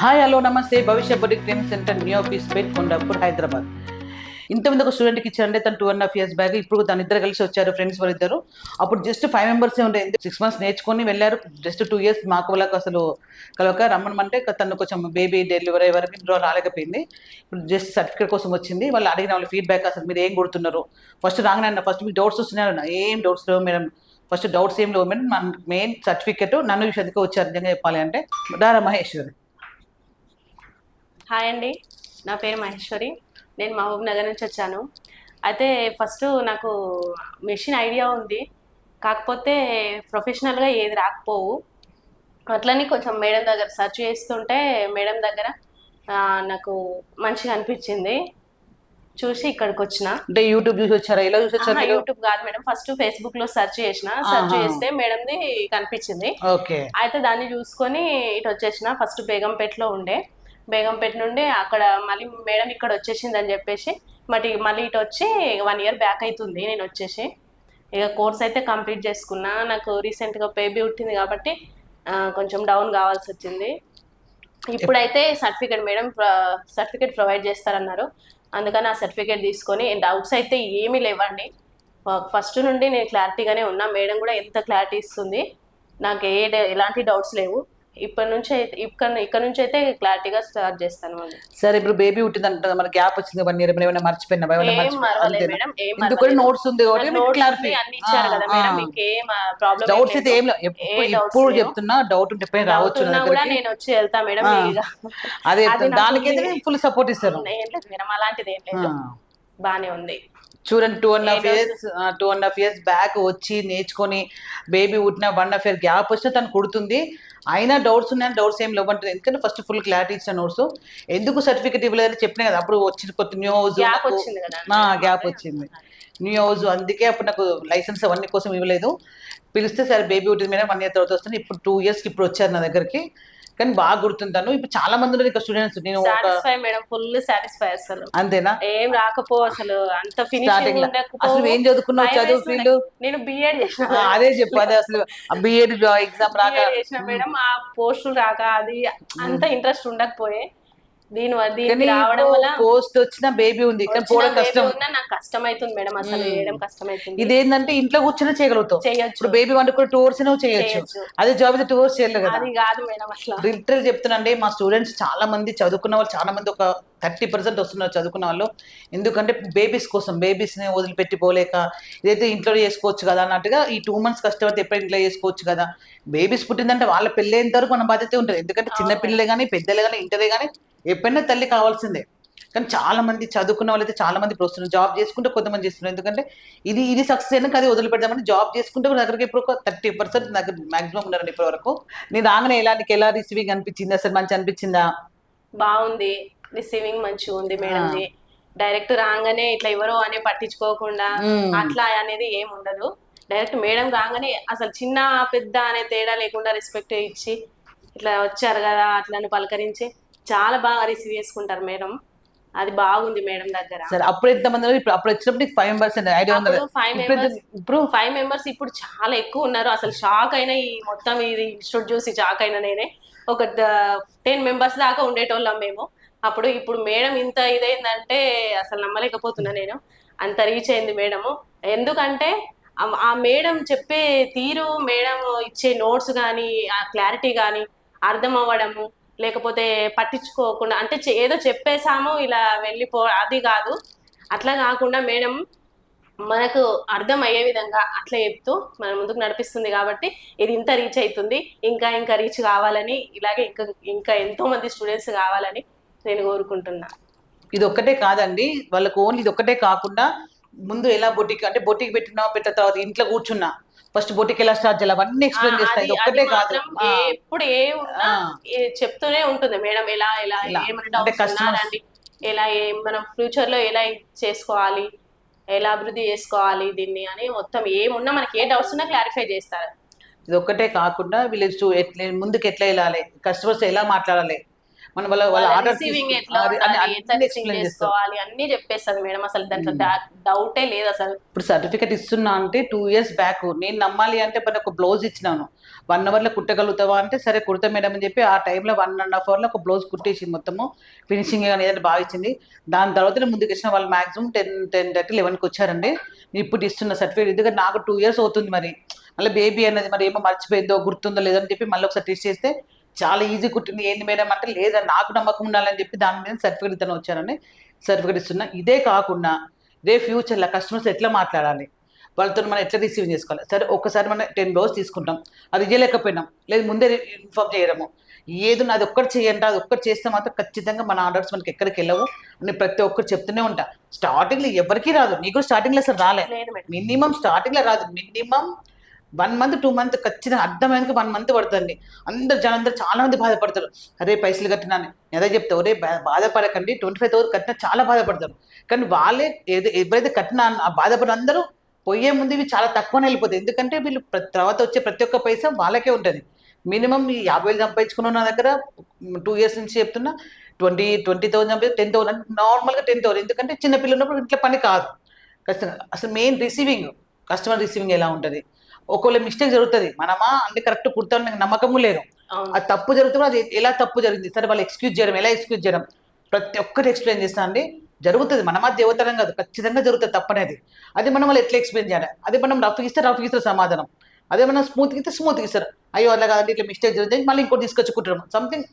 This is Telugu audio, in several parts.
హాయ్ హలో నమస్తే Bhavishya Budi training centre new office పేట్ కొండాపూర్ హైదరాబాద్ ఇంతమంది ఒక స్టూడెంట్కి ఇచ్చారంటే తను two and half years back ఇప్పుడు తను ఇద్దరు కలిసి వచ్చారు ఫ్రెండ్స్ వాళ్ళిద్దరు. అప్పుడు జస్ట్ ఫైవ్ మెంబర్సే ఉండే. సిక్స్ మంత్స్ నేర్చుకొని వెళ్ళారు. జస్ట్ టూ ఇయర్స్ మాకు వాళ్ళకి అసలు కలవక రమ్మనమంటే తను కొంచెం బేబీ డెలివరీ వరకు ఇంట్లో రాలేకపోయింది. ఇప్పుడు జస్ట్ సర్టిఫికేట్ కోసం వచ్చింది. వాళ్ళు అడిగిన వాళ్ళ ఫీడ్బ్యాక్ అసలు మీరు ఏం కొడుతున్నారు? ఫస్ట్ రాగానే ఫస్ట్ మీకు డౌట్స్ వస్తున్నారు ఏం డౌట్స్ లేవు మేడం. ఫస్ట్ డౌట్స్ ఏం లేవు మేడం. మన మెయిన్ సర్టిఫికేట్ నన్ను విషయానికి వచ్చారు. నిజంగా చెప్పాలి అంటే. దారా మహేశ్వరి? హాయ్ అండి. నా పేరు మహేశ్వరి. నేను మహబూబ్ నగర్ నుంచి వచ్చాను. అయితే ఫస్ట్ నాకు మెషిన్ ఐడియా ఉంది. కాకపోతే ప్రొఫెషనల్గా ఏది రాకపోవు. అట్లని కొంచెం మేడం దగ్గర సెర్చ్ చేస్తుంటే మేడం దగ్గర నాకు మంచిగా అనిపించింది. చూసి ఇక్కడికి వచ్చిన. అంటే యూట్యూబ్ చూసి వచ్చారా? ఇలా చూసి వచ్చారు యూట్యూబ్ కాదు మేడం. ఫస్ట్ ఫేస్బుక్లో సెర్చ్ చేసిన. సెర్చ్. చేస్తే మేడంది కనిపించింది. ఓకే. అయితే దాన్ని చూసుకొని ఇటు వచ్చేసిన. ఫస్ట్ బేగంపేటలో ఉండే. బేగంపేట నుండి అక్కడ మళ్ళీ మేడం ఇక్కడ వచ్చేసింది అని చెప్పేసి మరి మళ్ళీ ఇటు వచ్చి వన్ ఇయర్ బ్యాక్ అవుతుంది నేను వచ్చేసి. ఇక కోర్స్ అయితే కంప్లీట్ చేసుకున్నా. నాకు రీసెంట్గా బేబీ పుట్టింది కాబట్టి కొంచెం డౌన్ కావాల్సి వచ్చింది. ఇప్పుడైతే సర్టిఫికేట్ మేడం సర్టిఫికేట్ ప్రొవైడ్ చేస్తారన్నారు. అందుకని ఆ సర్టిఫికేట్ తీసుకొని డౌట్స్ అయితే ఏమీ లేవండి. ఫస్ట్ నుండి నేను క్లారిటీగానే ఉన్నా. మేడం కూడా ఎంత క్లారిటీ ఇస్తుంది? నాకు ఏ ఎలాంటి డౌట్స్ లేవు. ఇప్పటి నుంచి అయితే ఇక్కడ ఇక్కడ నుంచి అయితే క్లారిటీగా స్టార్ట్ చేస్తాను మళ్ళీ. సరే ఇప్పుడు బేబీ పుట్టిందంట మన గ్యాప్ వచ్చింది వన్ ఇయర్ ఏమైనా మర్చిపోయినా ఏం మరవలేదు మేడం ఏం ఎందుకు నోట్స్ ఉంది కాబట్టి అన్ని ఇచ్చారు కదా మేడం మీకు ఏం ప్రాబ్లం డౌట్స్ అయితే ఏం ఎప్పుడు. చెప్తున్నా డౌట్ ఉంటే ఎప్పుడైనా రావచ్చు కూడా నేను వచ్చి వెళ్తా మేడం అదే అది నాకు దానికైతే. ఫుల్ సపోర్ట్ ఇస్తారు ఏం లేదు మేడం అలాంటిది ఏం లేదు. బానే ఉంది. చూడండి two and half years two and half years back వచ్చి నేర్చుకొని బేబీ పుట్టిన వన్ హాఫ్ ఇయర్ గ్యాప్ వచ్చినా తను కుడుతుంది. అయినా డౌట్స్ ఉన్నాయని డౌట్స్ ఏం లేవంటుంది. ఎందుకంటే ఫస్ట్ ఫుల్ క్లారిటీ ఇచ్చిన నోట్స్ ఎందుకు సర్టిఫికేట్ ఇవ్వలేదని చెప్పిన కదా అప్పుడు వచ్చిన కొత్త న్యూస్ గ్యాప్ వచ్చింది కదా గ్యాప్ వచ్చింది. న్యూ హౌస్ అందుకే అప్పుడు నాకు లైసెన్స్ అవన్నీ కోసం ఇవ్వలేదు. పిలిస్తే సరే బేబీ ఉంటుంది మీద వన్ ఇయర్ తర్వాత వస్తుంది. ఇప్పుడు టూ ఇయర్స్కి ఇప్పుడు వచ్చారు నా దగ్గరికి. కానీ బాగా గుర్తుంటాను. ఇప్పుడు చాలా మంది ఉన్నారు ఇక్కడ స్టూడెంట్స్ నేను సాటిస్ఫై మేడం ఫుల్ సాటిస్ఫై అసలు. అంతేనా? ఏం రాకపో అసలు. అంత ఫినిషింగ్ అసలు ఏం చదువుకున్నావు? చదువు ఫీల్డ్ నేను బిఎడ్ చేసిన. అదే చెప్పు అదే అసలు. బిఎడ్ ఎగ్జామ్ రాక చేసిన మేడం. ఆ పోస్టులు రాక అది అంత ఇంట్రెస్ట్ ఉండకపోయే. దీని దీనికి రావడం వల్ల పోస్ట్ వచ్చిన బేబీ ఉంది పోవడం baby కష్టం. నాకు కష్టం అవుతుంది మేడం అసలు చేయడం కష్టం అవుతుంది ఇదేంటంటే ఇంట్లో కూర్చొని చేయగలుగుతావు. ఇప్పుడు బేబీ వండుకుని టూ అవర్స్ చేయొచ్చు. అదే జాబ్ అయితే టూ అవర్స్ చేయలేదు కదా. అది కాదు మేడం అట్లా లిటరల్ చెప్తున్నాండి మా స్టూడెంట్స్ చాలా మంది చదువుకున్న వాళ్ళు చాలా మంది ఒక థర్టీ పర్సెంట్ వస్తున్నారు చదువుకున్న వాళ్ళు. ఎందుకంటే బేబీస్ కోసం బేబీస్ని వదిలిపెట్టి పోలేక ఇదైతే ఇంట్లో చేసుకోవచ్చు కదా అన్నట్టుగా ఈ టూ మంత్స్ కష్టపడితే ఎప్పుడు ఇంట్లో చేసుకోవచ్చు కదా. బేబీస్ పుట్టిందంటే వాళ్ళ పెళ్ళేంత వరకు మన బాధ్యత ఉంటుంది. ఎందుకంటే చిన్న పిల్లలే కానీ పెద్దలే కానీ ఇంటరే కానీ ఎప్పుడైనా తల్లి కావాల్సిందే. కానీ చాలా మంది చదువుకున్న వాళ్ళైతే చాలా మంది ఇప్పుడు వస్తున్నారు జాబ్ చేసుకుంటే కొంతమంది చేస్తున్నారు. ఎందుకంటే ఇది ఇది సక్సెస్ అయినా అది వదిలిపెడదామని జాబ్ చేసుకుంటే కూడా దగ్గరికి ఇప్పుడు ఒక థర్టీ పర్సెంట్ దగ్గర మాక్సిమం ఉన్నారండి ఇప్పటి వరకు నేను రాగానే ఎలా నీకు ఎలా రిసీవింగ్ అనిపించింది? అసలు మంచి అనిపించిందా? బాగుంది. రిసీవింగ్ మంచిగా ఉంది మేడంది డైరెక్ట్ రాగానే ఇట్లా ఎవరో అని పట్టించుకోకుండా. అట్లా అనేది ఏం ఉండదు. డైరెక్ట్ మేడం రాగానే అసలు చిన్న పెద్ద అనే తేడా లేకుండా రెస్పెక్ట్ ఇచ్చి ఇట్లా వచ్చారు కదా అట్లని పలకరించి చాలా బాగా రిసీవ్ చేసుకుంటారు మేడం. అది బాగుంది మేడం దగ్గర. సరే అప్పుడు ఎంత మంది? ఇప్పుడు అప్పుడు వచ్చినప్పుడు ఫైవ్ మెంబర్స్ ఫైవ్ ఇప్పుడు మెంబర్స్ ఎంత- ఇప్పుడు ఫైవ్ మెంబర్స్ ఇప్పుడు చాలా ఎక్కువ ఉన్నారు. అసలు షాక్ అయినా ఈ మొత్తం ఇది ఇన్స్టిట్యూట్ చూసి షాక్ అయినా నేనే. ఒక టెన్ మెంబర్స్ దాకా ఉండేటోళ్ళం మేము. అప్పుడు ఇప్పుడు మేడం ఇంత ఇదైందంటే అసలు నమ్మలేకపోతున్నా నేను. అంత రీచ్ అయింది మేడము. ఎందుకంటే ఆ మేడం చెప్పే తీరు మేడం ఇచ్చే నోట్స్ కానీ ఆ క్లారిటీ కానీ అర్థం అవ్వడము లేకపోతే పట్టించుకోకుండా అంటే చె- ఏదో చెప్పేశాము ఇలా వెళ్ళిపో అది కాదు. అట్లా కాకుండా మేడం మనకు అర్థం అయ్యే విధంగా అట్లా చెప్తూ మన ముందుకు నడిపిస్తుంది కాబట్టి ఇది ఇంత రీచ్ అవుతుంది ఇంకా ఇంకా రీచ్ కావాలని ఇలాగే ఇంకా ఇంకా ఎంతో మంది స్టూడెంట్స్ కావాలని నేను కోరుకుంటున్నా. ఇది ఒక్కటే కాదండి వాళ్ళకు ఓన్లీ ఇది ఒక్కటే కాకుండా ముందు ఎలా బొట్టికి అంటే బొట్టికి పెట్టినా పెట్టిన తర్వాత ఇంట్లో కూర్చున్నా ఫస్ట్ బొటిక్ ఎలా స్టార్ట్ చేయాలి అవన్నీ ఎక్స్ప్లెయిన్ చేస్తాయి ఒక్కటే కాదు. ఎప్పుడు ఏ ఉన్నా చెప్తూనే ఉంటుంది. మేడం ఎలా ఎలా. ఏమైనా ఎలా మనం ఫ్యూచర్లో ఎలా చేసుకోవాలి? ఎలా అభివృద్ధి చేసుకోవాలి దీన్ని అని మొత్తం ఏమున్నా మనకి ఏ డౌట్స్ ఉన్నా క్లారిఫై చేస్తారు. ఇది ఒక్కటే కాకుండా వీళ్ళు ఎట్లా ముందుకు ఎట్లా వెళ్ళాలి? కస్టమర్స్ ఎలా మాట్లాడాలి? మన వాళ్ళ ఆర్డర్ చేసుకోవాలి అన్ని చెప్పేస్తుంది మేడం అసలు దాంట్లో డౌటే లేదు అసలు. ఇప్పుడు సర్టిఫికేట్ ఇస్తున్నా అంటే టూ ఇయర్స్ బ్యాక్ నేను నమ్మాలి అంటే మరి ఒక బ్లౌజ్ ఇచ్చినాను. వన్ అవర్లో కుట్టగలుగుతావా అంటే సరే కుడతా మేడం అని చెప్పి ఆ టైంలో వన్ అండ్ హాఫ్ అవర్లో ఒక బ్లౌజ్ కుట్టేసి మొత్తము. ఫినిషింగ్ కానీ ఏదైనా బాగా ఇచ్చింది దాని తర్వాత ముందుకు వచ్చిన వాళ్ళు మాక్సిమం టెన్ టెన్ థర్టీ లెవెన్కి వచ్చారండి. ఇప్పుడు ఇస్తున్న సర్టిఫికేట్ ఎందుకంటే నాకు టూ ఇయర్స్ అవుతుంది మరి. మళ్ళీ బేబీ అన్నది మరి ఏమో మర్చిపోయిందో గుర్తుందో లేదో అని చెప్పి మళ్ళీ ఒకసారి టెస్ట్ చేస్తే చాలా ఈజీ కుట్టింది. ఏంది మేడం అంటే లేదా నాకు నమ్మకం ఉండాలని చెప్పి దాని మీద సర్టిఫికేట్ ఇతను వచ్చారని సర్టిఫికేట్ ఇస్తున్నా. ఇదే కాకుండా ఇదే ఫ్యూచర్లో కస్టమర్స్ ఎట్లా మాట్లాడాలి? వాళ్ళతో మనం ఎట్లా రిసీవ్ చేసుకోవాలి? సరే ఒక్కసారి మనం టెన్ రోజు తీసుకుంటాం. అది ఇయ్యలేకపోయినాం లేదు ముందే ఇన్ఫామ్ చేయడము. ఏదో అది ఒక్కటి చేయండి అది ఒక్కటి చేస్తే మాత్రం ఖచ్చితంగా మన ఆర్డర్స్ మనకి ఎక్కడికి వెళ్ళవు అని ప్రతి ఒక్కరు చెప్తూనే ఉంటా. స్టార్టింగ్లో ఎవరికీ రాదు. నీకు స్టార్టింగ్లో అసలు రాలే. లేదు మేడం మినిమం స్టార్టింగ్లో రాదు. Minimum one month two month ఖచ్చితంగా అర్థమైనందుకు వన్ మంత్ పడుతుంది అందరు జనందరూ చాలా మంది బాధపడతారు. అరే పైసలు కట్టినాను అదే చెప్తా ఒరే బాధపడకండి. ట్వంటీ ఫైవ్ థౌసండ్ కట్టినా చాలా బాధపడతారు. కానీ వాళ్ళే ఏదో ఎవరైతే కట్టినా ఆ బాధపడిన అందరూ పోయే ముందు ఇవి చాలా తక్కువనే వెళ్ళిపోతాయి. ఎందుకంటే వీళ్ళు తర్వాత వచ్చే ప్రతి ఒక్క పైసా వాళ్ళకే ఉంటుంది. మినిమం ఈ యాభై వేలు సంపాదించుకున్న నా దగ్గర టూ ఇయర్స్ నుంచి చెప్తున్నా ట్వంటీ ట్వంటీ థౌసండ్ సంపాది టెన్ థౌసండ్ నార్మల్గా టెన్ థౌసండ్ ఎందుకంటే చిన్నపిల్లలు ఉన్నప్పుడు ఇంట్లో పని కాదు. ఖచ్చితంగా. అసలు మెయిన్ రిసీవింగ్ కస్టమర్ రిసీవింగ్ ఎలా ఉంటుంది? ఒకవేళ మిస్టేక్ జరుగుతుంది మనమా అన్ని కరెక్ట్ కుడతాం నాకు నమ్మకము లేదు. అది తప్పు జరుగుతుంది అది ఎలా తప్పు జరిగింది? సరే వాళ్ళు ఎక్స్క్యూజ్ చేయడం ఎలా ఎక్స్క్యూజ్ చేయడం? ప్రతి ఒక్కటి ఎక్స్ప్లెయిన్ చేస్తా అండి. జరుగుతుంది మనమా దేవతరం కాదు ఖచ్చితంగా జరుగుతుంది తప్పనేది అది మనం వాళ్ళు ఎట్లా ఎక్స్ప్లెయిన్ చేయాలి? అదే మనం రఫ్ ఇస్తే రఫ్ ఇస్తారు సమాధానం. అదే మనం స్మూత్ ఇస్తే స్మూత్ ఇస్తారు. అయ్యో అలా కాదండి ఇట్లా మిస్టేక్ జరిగింది మళ్ళీ ఇంకోటి తీసుకొచ్చి కుట్టడం. సంథింగ్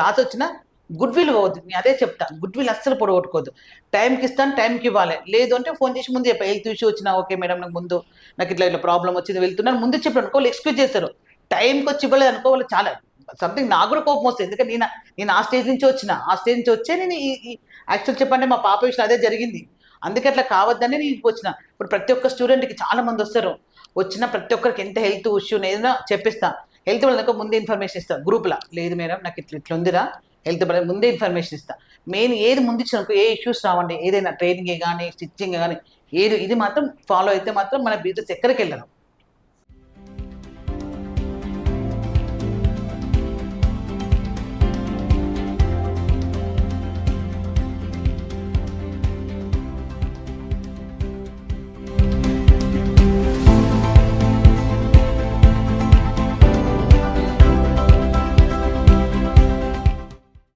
లాస్ వచ్చినా గుడ్ విల్ పోవద్దు. నేను అదే చెప్తా గుడ్ విల్ అస్సలు పొడగొట్టుకోవద్దు. టైంకి ఇస్తాను టైంకి ఇవ్వాలి. లేదు అంటే ఫోన్ చేసి ముందు చెప్పా. హెల్త్ ఇష్యూ వచ్చినా ఓకే మేడం నాకు ముందు నాకు ఇట్లా ఇట్లా ప్రాబ్లం వచ్చింది వెళ్తున్నాను. ముందు చెప్పాను అనుకో ఎక్స్క్యూజ్ చేస్తారు. టైంకి వచ్చి ఇవ్వలేదు అనుకో వాళ్ళు చాలా సంథింగ్ నాకు కూడా కోపం వస్తుంది. ఎందుకంటే నేను నేను ఆ స్టేజ్ నుంచి వచ్చిన. ఆ స్టేజ్ నుంచి వచ్చే నేను ఈ యాక్చువల్ చెప్పండి మా పాప విషయం అదే జరిగింది. అందుకే అట్లా కావద్దని నేను వచ్చిన. ఇప్పుడు ప్రతి ఒక్క స్టూడెంట్కి చాలా మంది వస్తారు. వచ్చిన ప్రతి ఒక్కరికి ఎంత హెల్త్ ఇష్యూ ఏదైనా చెప్పిస్తాను హెల్త్ వాళ్ళకి ముందే ఇన్ఫర్మేషన్ ఇస్తాను గ్రూప్లో లేదు మేడం నాకు ఇట్లా ఇట్లా ఉందిరా. హెల్త్ పరంగా ముందే ఇన్ఫర్మేషన్ ఇస్తా. మెయిన్ ఏది ముందు ఇచ్చినకు ఏ ఇష్యూస్ రావండి ఏదైనా ట్రైనింగ్ కానీ స్టిచ్చింగ్ కానీ ఏది ఇది మాత్రం ఫాలో అయితే మాత్రం మన బిజినెస్ ఎక్కడికి వెళ్ళను